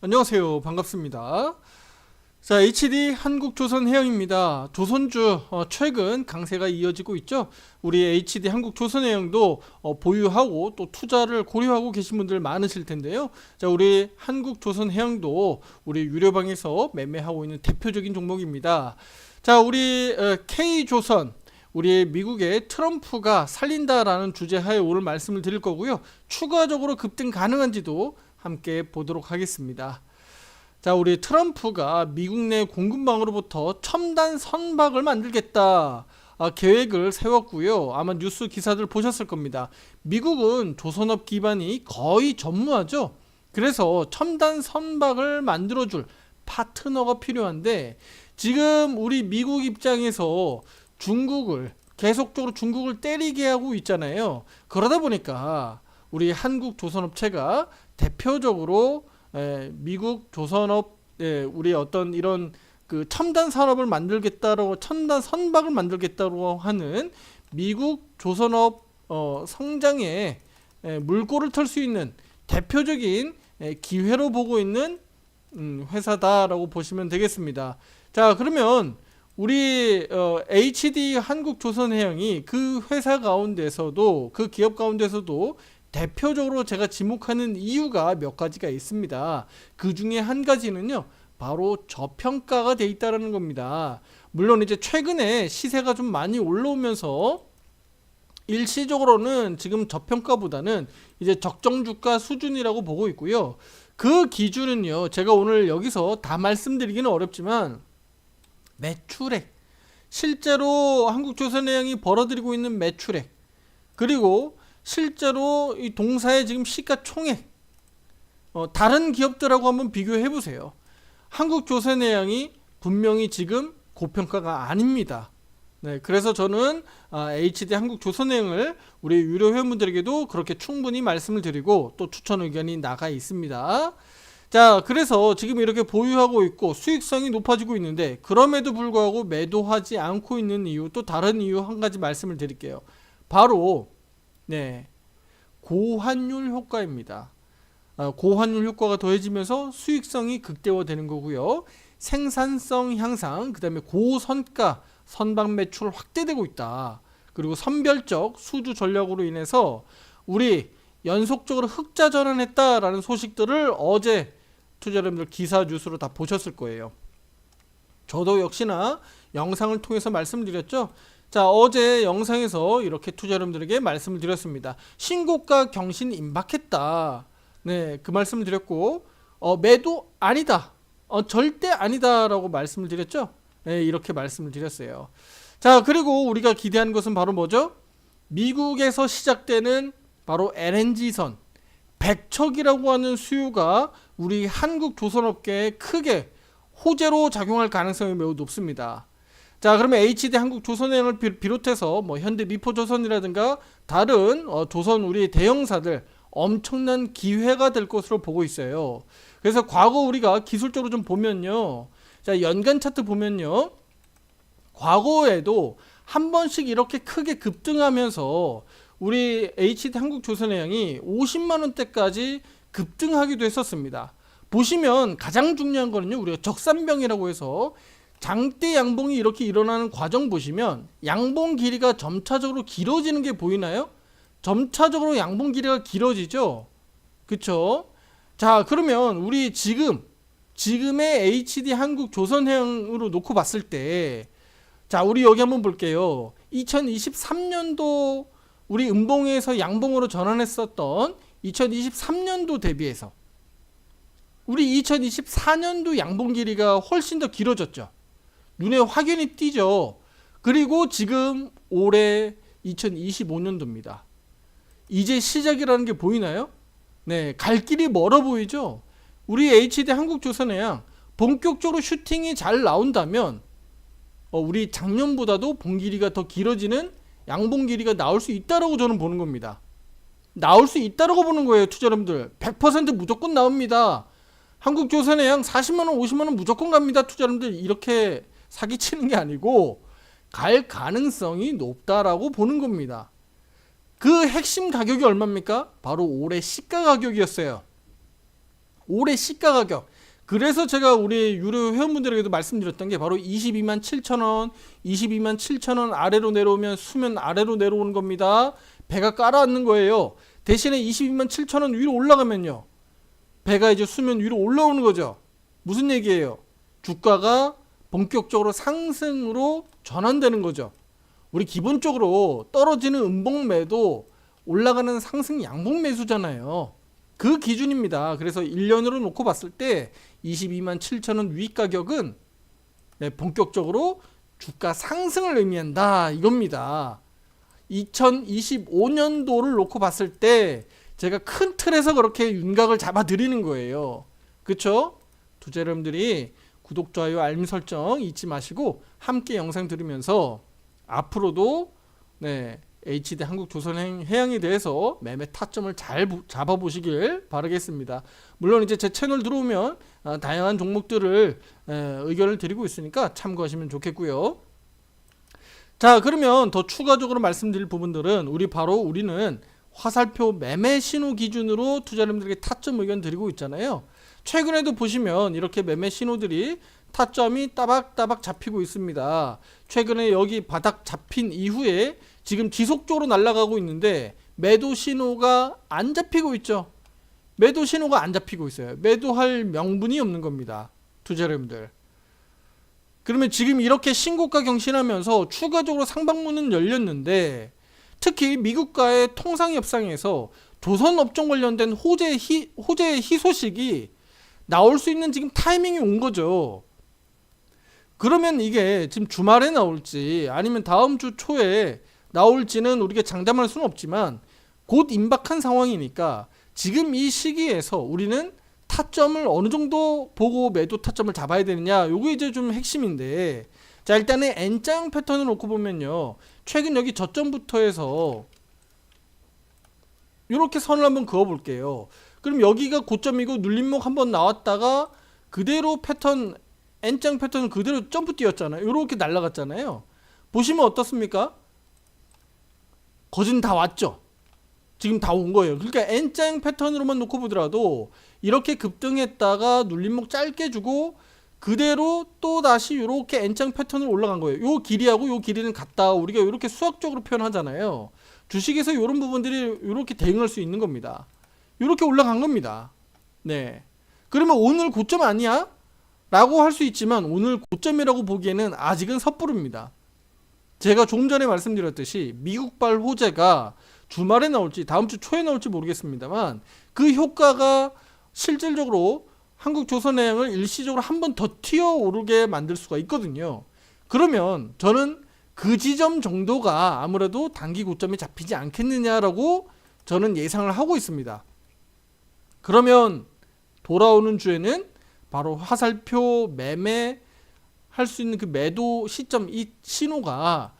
안녕하세요. 반갑습니다. 자, HD 한국조선해양입니다. 조선주 어, 최근 강세가 이어지고 있죠. 우리 HD 한국조선해양도 어, 보유하고 또 투자를 고려하고 계신 분들 많으실 텐데요. 자, 우리 한국조선해양도 우리 유료방에서 매매하고 있는 대표적인 종목입니다. 자, 우리 어, K조선 우리 미국의 트럼프가 살린다라는 주제하에 오늘 말씀을 드릴 거고요. 추가적으로 급등 가능한지도 함께 보도록 하겠습니다. 자, 우리 트럼프가 미국 내 공급망으로부터 첨단 선박을 만들겠다. 아, 계획을 세웠고요. 아마 뉴스 기사들 보셨을 겁니다. 미국은 조선업 기반이 거의 전무하죠. 그래서 첨단 선박을 만들어줄 파트너가 필요한데 지금 우리 미국 입장에서 중국을 계속적으로 중국을 때리게 하고 있잖아요. 그러다 보니까 우리 한국 조선업체가 대표적으로 에, 미국 조선업 에, 우리 어떤 이런 그 첨단 산업을 만들겠다고 첨단 선박을 만들겠다고 하는 미국 조선업 어, 성장에 에, 물꼬를 틀수 있는 대표적인 에, 기회로 보고 있는 음, 회사다라고 보시면 되겠습니다. 자 그러면 우리 어, HD 한국조선해양이 그 회사 가운데서도 그 기업 가운데서도 대표적으로 제가 지목하는 이유가 몇 가지가 있습니다. 그 중에 한 가지는요, 바로 저평가가 돼 있다는 겁니다. 물론 이제 최근에 시세가 좀 많이 올라오면서 일시적으로는 지금 저평가보다는 이제 적정 주가 수준이라고 보고 있고요. 그 기준은요, 제가 오늘 여기서 다 말씀드리기는 어렵지만 매출액, 실제로 한국조선해양이 벌어들이고 있는 매출액, 그리고 실제로 이 동사의 지금 시가총액 어, 다른 기업들하고 한번 비교해 보세요. 한국 조선해양이 분명히 지금 고평가가 아닙니다. 네, 그래서 저는 아, HD 한국 조선해양을 우리 유료 회원분들에게도 그렇게 충분히 말씀을 드리고 또 추천 의견이 나가 있습니다. 자, 그래서 지금 이렇게 보유하고 있고 수익성이 높아지고 있는데 그럼에도 불구하고 매도하지 않고 있는 이유 또 다른 이유 한 가지 말씀을 드릴게요. 바로 네. 고환율 효과입니다. 아, 고환율 효과가 더해지면서 수익성이 극대화되는 거고요. 생산성 향상, 그 다음에 고선가 선박 매출 확대되고 있다. 그리고 선별적 수주 전략으로 인해서 우리 연속적으로 흑자 전환했다라는 소식들을 어제 투자 여러분들 기사 뉴스로 다 보셨을 거예요. 저도 역시나 영상을 통해서 말씀드렸죠. 자, 어제 영상에서 이렇게 투자 여러분들에게 말씀을 드렸습니다. 신고가 경신 임박했다. 네, 그 말씀을 드렸고, 어, 매도 아니다. 어, 절대 아니다라고 말씀을 드렸죠. 네, 이렇게 말씀을 드렸어요. 자, 그리고 우리가 기대하는 것은 바로 뭐죠? 미국에서 시작되는 바로 LNG선, 백척이라고 하는 수요가 우리 한국 조선업계에 크게 호재로 작용할 가능성이 매우 높습니다. 자, 그러면 HD 한국 조선해양을 비- 비롯해서 뭐 현대 미포조선이라든가 다른 어, 조선 우리 대형사들 엄청난 기회가 될 것으로 보고 있어요. 그래서 과거 우리가 기술적으로 좀 보면요. 자, 연간 차트 보면요. 과거에도 한 번씩 이렇게 크게 급등하면서 우리 HD 한국 조선해양이 50만 원대까지 급등하기도 했었습니다. 보시면 가장 중요한 거는요. 우리가 적산병이라고 해서 장대 양봉이 이렇게 일어나는 과정 보시면 양봉 길이가 점차적으로 길어지는 게 보이나요? 점차적으로 양봉 길이가 길어지죠. 그쵸? 자, 그러면 우리 지금 지금의 HD 한국 조선해양으로 놓고 봤을 때 자, 우리 여기 한번 볼게요. 2023년도 우리 음봉에서 양봉으로 전환했었던 2023년도 대비해서 우리 2024년도 양봉 길이가 훨씬 더 길어졌죠. 눈에 확연히 띄죠. 그리고 지금 올해 2025년도입니다. 이제 시작이라는 게 보이나요? 네, 갈 길이 멀어 보이죠? 우리 HD 한국조선해양 본격적으로 슈팅이 잘 나온다면 어, 우리 작년보다도 봉 길이가 더 길어지는 양봉 길이가 나올 수 있다라고 저는 보는 겁니다. 나올 수 있다라고 보는 거예요, 투자 여러분들. 100% 무조건 나옵니다. 한국조선해양 40만 원, 50만 원 무조건 갑니다, 투자 여러분들. 이렇게 사기치는 게 아니고 갈 가능성이 높다라고 보는 겁니다. 그 핵심 가격이 얼마입니까? 바로 올해 시가 가격이었어요. 올해 시가 가격. 그래서 제가 우리 유료 회원분들에게도 말씀드렸던 게 바로 22만 7천 원, 22만 7천 원 아래로 내려오면 수면 아래로 내려오는 겁니다. 배가 깔아앉는 거예요. 대신에 22만 7천 원 위로 올라가면요. 배가 이제 수면 위로 올라오는 거죠. 무슨 얘기예요? 주가가 본격적으로 상승으로 전환되는 거죠. 우리 기본적으로 떨어지는 음봉 매도 올라가는 상승 양봉 매수잖아요. 그 기준입니다. 그래서 1년으로 놓고 봤을 때 22만 7천 원 위 가격은 네, 본격적으로 주가 상승을 의미한다 이겁니다. 2025년도를 놓고 봤을 때 제가 큰 틀에서 그렇게 윤곽을 잡아 드리는 거예요. 그쵸? 투자 여러분들이 구독, 좋아요, 알림 설정 잊지 마시고 함께 영상 들으면서 앞으로도 네, HD 한국조선해양에 대해서 매매 타점을 잘 부- 잡아보시길 바라겠습니다. 물론 이제 제 채널 들어오면 아, 다양한 종목들을 에, 의견을 드리고 있으니까 참고하시면 좋겠고요. 자 그러면 더 추가적으로 말씀드릴 부분들은 우리 바로 우리는 화살표 매매 신호 기준으로 투자자님들에게 타점 의견 드리고 있잖아요. 최근에도 보시면 이렇게 매매 신호들이 타점이 따박따박 잡히고 있습니다. 최근에 여기 바닥 잡힌 이후에 지금 지속적으로 날아가고 있는데 매도 신호가 안 잡히고 있죠. 매도 신호가 안 잡히고 있어요. 매도할 명분이 없는 겁니다. 투자자님들. 그러면 지금 이렇게 신고가 경신하면서 추가적으로 상방문은 열렸는데 특히 미국과의 통상 협상에서 조선 업종 관련된 호재 희, 호재 희소식이 나올 수 있는 지금 타이밍이 온 거죠. 그러면 이게 지금 주말에 나올지 아니면 다음 주 초에 나올지는 우리가 장담할 수는 없지만 곧 임박한 상황이니까 지금 이 시기에서 우리는 타점을 어느 정도 보고 매도 타점을 잡아야 되느냐 요게 이제 좀 핵심인데 자 일단은 N자형 패턴을 놓고 보면요 최근 여기 저점부터 해서 이렇게 선을 한번 그어 볼게요 그럼 여기가 고점이고 눌림목 한번 나왔다가 그대로 패턴 N장 패턴을 그대로 점프 뛰었잖아요 이렇게 날아갔잖아요 보시면 어떻습니까 거진 다 왔죠 지금 다 온 거예요 그러니까 N장 패턴으로만 놓고 보더라도 이렇게 급등했다가 눌림목 짧게 주고 그대로 또 다시 이렇게 N장 패턴으로 올라간 거예요. 요 길이하고 요 길이는 같다. 우리가 이렇게 수학적으로 표현하잖아요. 주식에서 이런 부분들이 이렇게 대응할 수 있는 겁니다. 이렇게 올라간 겁니다. 네. 그러면 오늘 고점 아니야? 라고 할 수 있지만 오늘 고점이라고 보기에는 아직은 섣부릅니다. 제가 조금 전에 말씀드렸듯이 미국발 호재가 주말에 나올지 다음 주 초에 나올지 모르겠습니다만 그 효과가 실질적으로 한국 조선해양을 일시적으로 한 번 더 튀어 오르게 만들 수가 있거든요. 그러면 저는 그 지점 정도가 아무래도 단기 고점에 잡히지 않겠느냐라고 저는 예상을 하고 있습니다. 그러면 돌아오는 주에는 바로 화살표 매매 할 수 있는 그 매도 시점 이 신호가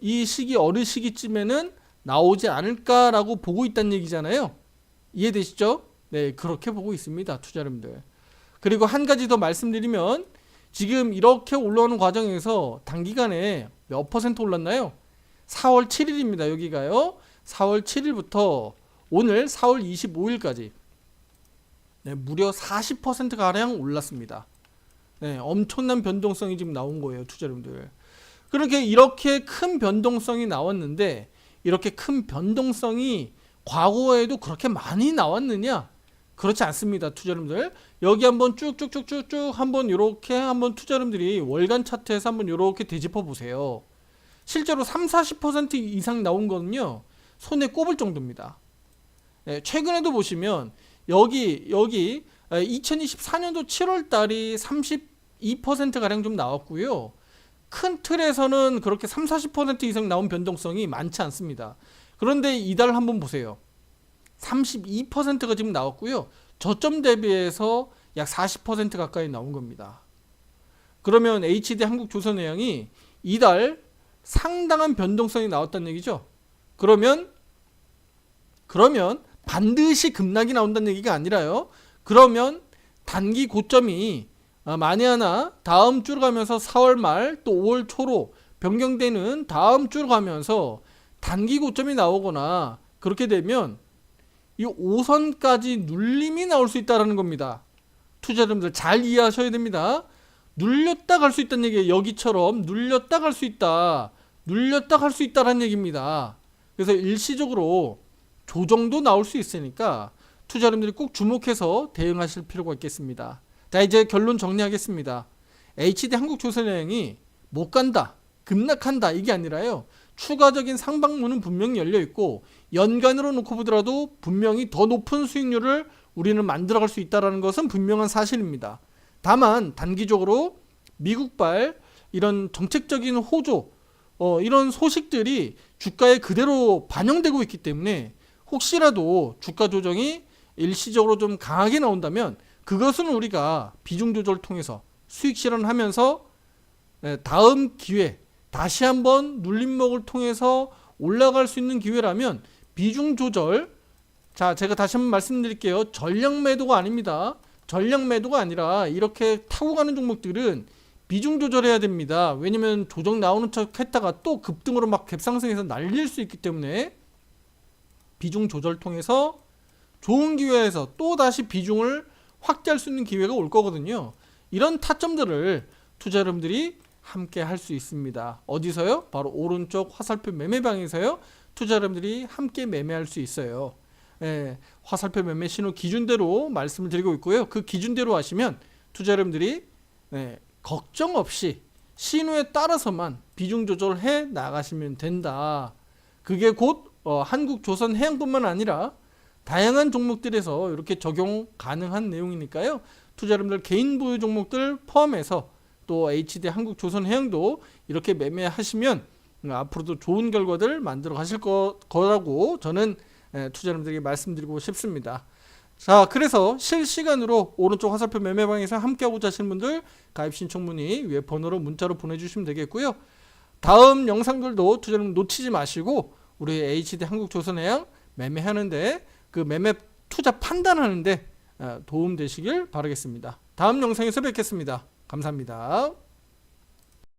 이 시기 어느 시기쯤에는 나오지 않을까라고 보고 있다는 얘기잖아요. 이해되시죠? 네, 그렇게 보고 있습니다, 투자자님들. 그리고 한 가지 더 말씀드리면 지금 이렇게 올라오는 과정에서 단기간에 몇 퍼센트 올랐나요? 4월 7일입니다. 여기가요. 4월 7일부터 오늘 4월 25일까지 네, 무려 40% 가량 올랐습니다. 네, 엄청난 변동성이 지금 나온 거예요, 투자자님들. 그렇게 이렇게 큰 변동성이 나왔는데 이렇게 큰 변동성이 과거에도 그렇게 많이 나왔느냐? 그렇지 않습니다, 투자자님들. 여기 한번 쭉쭉쭉쭉쭉 한번 이렇게 한번 투자자님들이 월간 차트에서 한번 이렇게 되짚어 보세요. 실제로 3, 40% 이상 나온 거는요. 손에 꼽을 정도입니다. 네, 최근에도 보시면 여기 여기 2024년도 7월 달이 32% 가량 좀 나왔고요. 큰 틀에서는 그렇게 3, 40% 이상 나온 변동성이 많지 않습니다. 그런데 이달 한번 보세요. 32%가 지금 나왔고요. 저점 대비해서 약 40% 가까이 나온 겁니다. 그러면 HD 한국조선해양이 이달 상당한 변동성이 나왔다는 얘기죠. 그러면 그러면 반드시 급락이 나온다는 얘기가 아니라요. 그러면 단기 고점이 아, 만에 하나 다음 주로 가면서 4월 말 또 5월 초로 변경되는 다음 주로 가면서 단기 고점이 나오거나 그렇게 되면 이 5선까지 눌림이 나올 수 있다라는 겁니다. 투자자분들 잘 이해하셔야 됩니다. 눌렸다 갈 수 있다는 얘기예요. 여기처럼 눌렸다 갈 수 있다. 눌렸다 갈 수 있다라는 얘기입니다. 그래서 일시적으로 조정도 나올 수 있으니까 투자자분들이 꼭 주목해서 대응하실 필요가 있겠습니다. 자 이제 결론 정리하겠습니다. HD 한국조선여행이 못 간다, 급락한다 이게 아니라요. 추가적인 상방문은 분명히 열려 있고 연간으로 놓고 보더라도 분명히 더 높은 수익률을 우리는 만들어갈 수 있다라는 것은 분명한 사실입니다. 다만 단기적으로 미국발 이런 정책적인 호조 어, 이런 소식들이 주가에 그대로 반영되고 있기 때문에 혹시라도 주가 조정이 일시적으로 좀 강하게 나온다면 그것은 우리가 비중 조절 통해서 수익 실현하면서 네, 다음 기회 다시 한번 눌림목을 통해서 올라갈 수 있는 기회라면 비중 조절 자 제가 다시 한번 말씀드릴게요. 전량 매도가 아닙니다. 전량 매도가 아니라 이렇게 타고 가는 종목들은 비중 조절해야 됩니다. 왜냐면 조정 나오는 척 했다가 또 급등으로 막 갭상승해서 날릴 수 있기 때문에 비중 조절 통해서 좋은 기회에서 또 다시 비중을 확대할 수 있는 기회가 올 거거든요 이런 타점들을 투자 여러분들이 함께 할 수 있습니다. 어디서요? 바로 오른쪽 화살표 매매방에서요. 투자 여러분들이 함께 매매할 수 있어요. 예, 화살표 매매 신호 기준대로 말씀을 드리고 있고요. 그 기준대로 하시면 투자 여러분들이 예, 걱정 없이 신호에 따라서만 비중 조절해 나가시면 된다. 그게 곧 어, 한국 조선 해양뿐만 아니라 다양한 종목들에서 이렇게 적용 가능한 내용이니까요. 투자 여러분들 개인 보유 종목들 포함해서 또 HD 한국 조선 해양도 이렇게 매매하시면 음, 앞으로도 좋은 결과들 만들어 가실 거, 거라고 저는 에, 투자 여러분들에게 말씀드리고 싶습니다. 자, 그래서 실시간으로 오른쪽 화살표 매매방에서 함께하고자 하시는 분들 가입 신청 문의 위에 번호로 문자로 보내주시면 되겠고요. 다음 영상들도 투자 여러분 놓치지 마시고 우리 HD 한국조선해양 매매하는데 그 매매 투자 판단하는데 어, 도움 되시길 바라겠습니다. 다음 영상에서 뵙겠습니다. 감사합니다.